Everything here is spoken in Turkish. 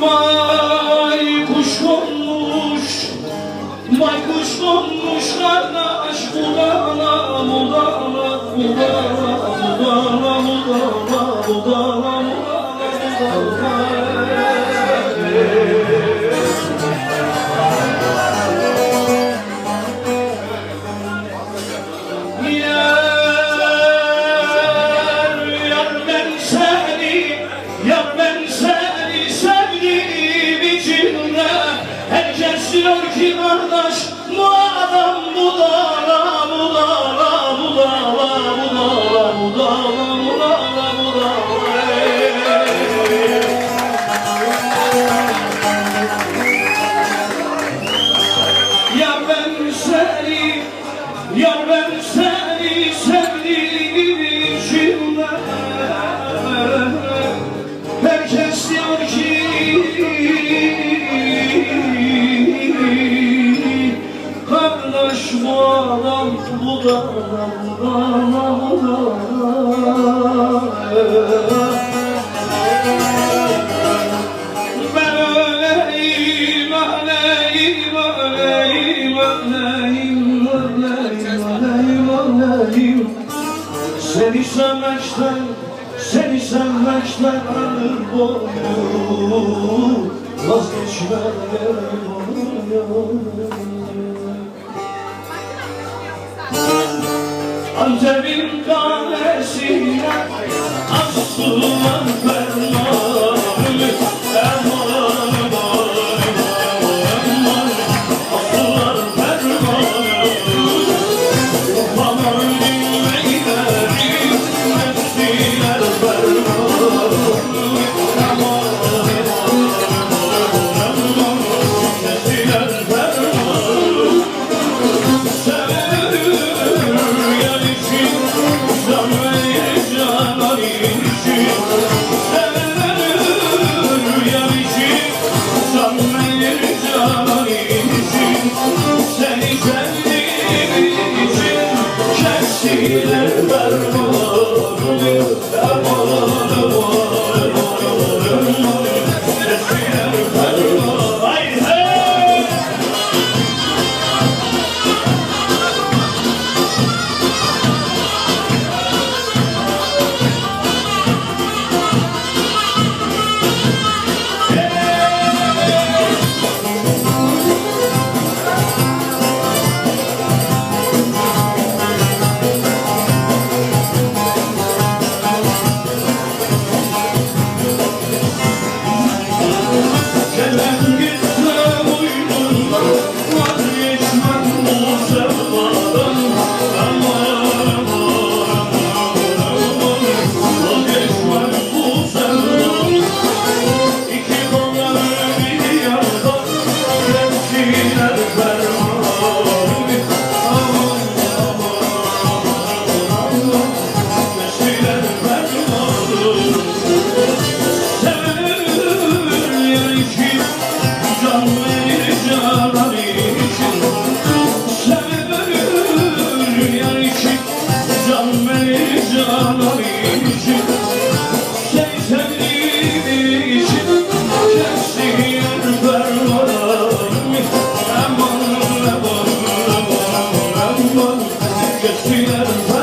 Baykuş olmuş Baykuş olmuş kardeş Budala budala budala budala budala budala budala budala Herkes diyor ki kardeş bu adam bu da Dudağım dudağım dudağım Ben öleyim öleyim öleyim öleyim Seni sevmekten seni sevmekten ömür boyu Vazgeçmem Antep'in kahvesine Aslan ferman Seni kendim için Kestiler berbat Just see that